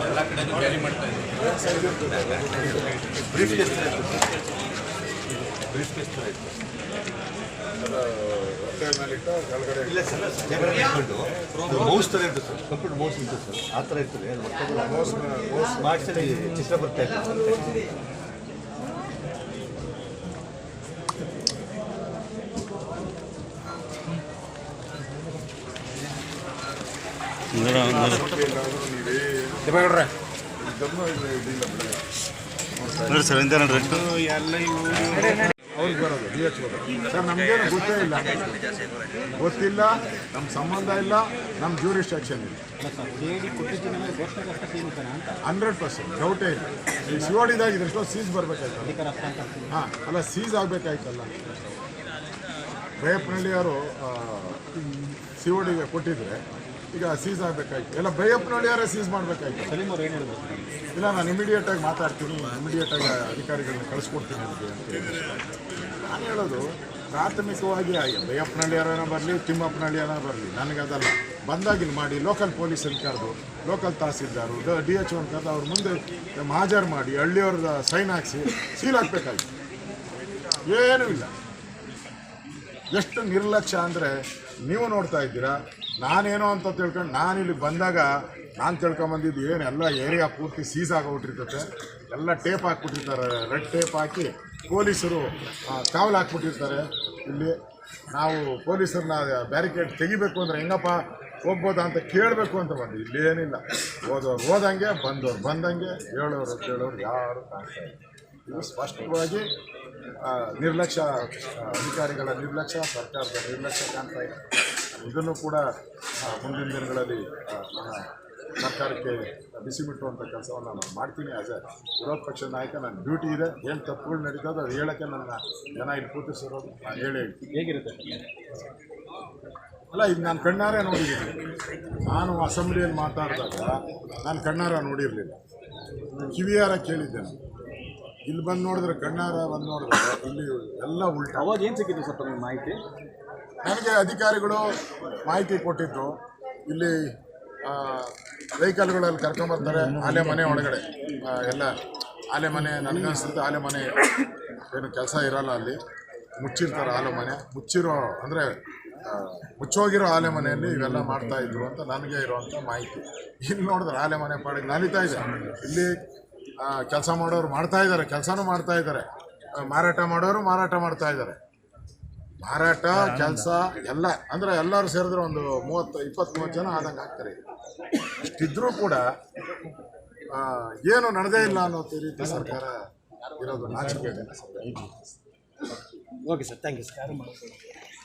ಎಲ್ಲ ಕಡೆ ಕ್ಯಾರಿ ಮಾಡ್ತಾ ಇದ್ದೀವಿ ಬ್ರೀಫ್ ಕೇಸ್ ಥರ ಇತ್ತು ಬ್ರೀಫ್ ಕೇಸ್ ಇಲ್ಲ ಸರ್ ಮೌಸ್ ಥರ ಇರುತ್ತೆ ಸರ್ ಕಂಪ್ಯೂಟರ್ ಮೌಸ್ ಇರ್ತದೆ ಸರ್ ಆ ಥರ ಇರ್ತದೆ ಮೌಸ್ ಚಿತ್ರ ಬರ್ತಾ ಇತ್ತು ಅವ್ರಿಗೆ ಬರೋದು ಎಚ್ ಸರ್ ಗೊತ್ತೇ ಇಲ್ಲ. ಗೊತ್ತಿಲ್ಲ ನಮ್ಮ ಸಂಬಂಧ ಇಲ್ಲ ನಮ್ಮ ಜ್ಯೂರಿಸ್ಟ್ರಕ್ಷನ್ ಇಲ್ಲ. ಹಂಡ್ರೆಡ್ ಪರ್ಸೆಂಟ್ ಡೌಟೇ ಇಲ್ಲ. ಈ ಸಿ ಓಡಿದಾಗ ಎಷ್ಟೋ ಸೀಸ್ ಬರಬೇಕಾಯ್ತಲ್ಲ. ಹಾಂ, ಅಲ್ಲ ಸೀಸ್ ಆಗಬೇಕಾಯ್ತಲ್ಲ. ರೇಪ್ನಳ್ಳಿಯವರು ಸಿ ಸಿಒಡಿಗೆ ಕೊಟ್ಟಿದ್ರೆ ಈಗ ಸೀಸ್ ಆಗಬೇಕಾಯ್ತು. ಎಲ್ಲ ಬೈಯಪ್ಪನಹಳ್ಳಿಯವರೇ ಸೀಸ್ ಮಾಡಬೇಕಾಯ್ತು. ಇಲ್ಲ ನಾನು ಇಮಿಡಿಯೇಟ್ ಆಗಿ ಮಾತಾಡ್ತೀನಿ. ಇಮಿಡಿಯೇಟ್ ಆಗಿ ಅಧಿಕಾರಿಗಳನ್ನ ಕಳಿಸ್ಕೊಡ್ತೀನಿ ಅಂತ. ನಾನು ಹೇಳೋದು ಪ್ರಾಥಮಿಕವಾಗಿ ಬೈಯಪ್ಪನಹಳ್ಳಿಯರನ ಬರಲಿ ತಿಮ್ಮಪ್ಪನಹಳ್ಳಿಯನ ಬರಲಿ ನನಗೆ ಅದಲ್ಲ. ಬಂದಾಗಿಲ್ಲ ಮಾಡಿ ಲೋಕಲ್ ಪೊಲೀಸಲ್ಲಿ ಕರೆದು local tahsildar D H O ಕರೆದು ಅವ್ರ ಮುಂದೆ ಹಾಜರು ಮಾಡಿ ಹಳ್ಳಿಯವ್ರ ಸೈನ್ ಹಾಕಿಸಿ ಸೀಲ್ ಹಾಕ್ಬೇಕಾಯ್ತು ಏನೂ ಇಲ್ಲ. ಎಷ್ಟು ನಿರ್ಲಕ್ಷ್ಯ ಅಂದರೆ ನೀವು ನೋಡ್ತಾ ಇದ್ದೀರಾ ನಾನೇನೋ ಅಂತ ತಿಳ್ಕೊಂಡು ಇಲ್ಲಿ ಬಂದಾಗ ನಾನು ತಿಳ್ಕೊಂಬಂದಿದ್ದು ಏನು, ಎಲ್ಲ ಏರಿಯಾ ಪೂರ್ತಿ ಸೀಸ್ ಆಗೋಗ್ಬಿಟ್ಟಿರ್ತೈತೆ. ಎಲ್ಲ ಟೇಪ್ ಹಾಕ್ಬಿಟ್ಟಿರ್ತಾರೆ. ರೆಡ್ ಟೇಪ್ ಹಾಕಿ ಪೊಲೀಸರು ಕಾವಲು ಹಾಕ್ಬಿಟ್ಟಿರ್ತಾರೆ. ಇಲ್ಲಿ ನಾವು ಪೊಲೀಸರನ್ನ ಬ್ಯಾರಿಕೇಡ್ ತೆಗಿಬೇಕು ಅಂದರೆ ಹೆಂಗಪ್ಪ ಹೋಗ್ಬೋದಾ ಅಂತ ಕೇಳಬೇಕು ಅಂತ ಬಂದು ಇಲ್ಲೇನಿಲ್ಲ ಹೋದವ್ರು ಹೋದಂಗೆ ಬಂದವ್ರು. ಬಂದಂಗೆ ಹೇಳೋರು, ಕೇಳೋರು ಯಾರು ಇದು ಸ್ಪಷ್ಟವಾಗಿ ನಿರ್ಲಕ್ಷ್ಯ ಅಧಿಕಾರಿಗಳ ನಿರ್ಲಕ್ಷ್ಯ, ಸರ್ಕಾರದ ನಿರ್ಲಕ್ಷ್ಯ ಕಾಣ್ತಾ ಇದೆ. ಇದನ್ನು ಕೂಡ ಮುಂದಿನ ದಿನಗಳಲ್ಲಿ ನನ್ನ ಸರ್ಕಾರಕ್ಕೆ ಬಿಸಿ ಬಿಟ್ಟುವಂಥ ಕೆಲಸವನ್ನು ನಾನು ಮಾಡ್ತೀನಿ. ಆಸ್ ಎ ವಿರೋಧ ಪಕ್ಷದ ನಾಯಕ ನನ್ನ ಡ್ಯೂಟಿ ಇದೆ. ಏನು ತಪ್ಪುಗಳು ನಡೀತದೋ ಅದು ಹೇಳೋಕ್ಕೆ ನನ್ನ ಜನ ಇಲ್ಲಿ ಕೂತಿಸಿರೋದು ನಾನು ಹೇಳಿ ಹೇಗಿರುತ್ತೆ? ಅಲ್ಲ ಇದು ನಾನು ಕಣ್ಣಾರೆ ನೋಡಿದ್ದೀನಿ. ನಾನು ಅಸೆಂಬ್ಲಿಯಲ್ಲಿ ಮಾತಾಡಿದಾಗ ನಾನು ಕಣ್ಣಾರ ನೋಡಿರಲಿಲ್ಲ. ಕಿವಿಯಾರ ಕೇಳಿದ್ದೆ ನಾನು. ಇಲ್ಲಿ ಬಂದು ನೋಡಿದ್ರೆ ಕಣ್ಣಾರ ಬಂದು ನೋಡಿದ್ರೆ ಇಲ್ಲಿ ಎಲ್ಲ ಉಲ್ಟಾ. ಅವಾಗ ಏನು ಸಿಕ್ಕಿತ್ತು ಸ್ವಲ್ಪ ನಿಮ್ಮ ಮಾಹಿತಿ? ನನಗೆ ಅಧಿಕಾರಿಗಳು ಮಾಹಿತಿ ಕೊಟ್ಟಿದ್ದು ಇಲ್ಲಿ ವೆಹಿಕಲ್ಗಳಲ್ಲಿ ಕರ್ಕೊಂಬರ್ತಾರೆ ಆಲೆ ಮನೆ ಒಳಗಡೆ. ಎಲ್ಲ ಆಲೆ ಮನೆ ನನಗನ್ಸುತ್ತೆ ಆಲೆ ಮನೆ ಏನು ಕೆಲಸ ಇರಲ್ಲ ಅಲ್ಲಿ. ಮುಚ್ಚಿರ್ತಾರೆ ಆಲೆ ಮನೆ. ಮುಚ್ಚಿರೋ ಅಂದರೆ ಮುಚ್ಚೋಗಿರೋ ಆಲೆ ಮನೆಯಲ್ಲಿ ಇವೆಲ್ಲ ಮಾಡ್ತಾ ಇದ್ರು ಅಂತ ನನಗೆ ಇರುವಂಥ ಮಾಹಿತಿ. ಇಲ್ಲಿ ನೋಡಿದ್ರೆ ಆಲೆ ಮನೆ ಪಾಡಿಗೆ ನಲಿತಾ ಇದೆ. ಇಲ್ಲಿ ಕೆಲಸ ಮಾಡೋರು ಮಾಡ್ತಾ ಇದ್ದಾರೆ, ಕೆಲಸನೂ ಮಾಡ್ತಾ ಇದ್ದಾರೆ. ಮಾರಾಟ ಮಾಡೋರು ಮಾರಾಟ ಮಾಡ್ತಾ ಇದ್ದಾರೆ. ಮಾರಾಟ, ಕೆಲಸ, ಎಲ್ಲ, ಅಂದ್ರೆ ಎಲ್ಲರೂ ಸೇರಿದ್ರೆ ಒಂದು ಮೂವತ್ತು ಇಪ್ಪತ್ತ್ ಮೂವತ್ತು ಜನ ಆದಂಗೆ ಆಗ್ತಾರೆ. ಇಷ್ಟಿದ್ರೂ ಕೂಡ ಏನು ನಡೆದೇ ಇಲ್ಲ ಅನ್ನೋ ರೀತಿ ಸರ್ಕಾರ ಇರೋದು ನಾಚಿಕೆ okay sir, thank you sir.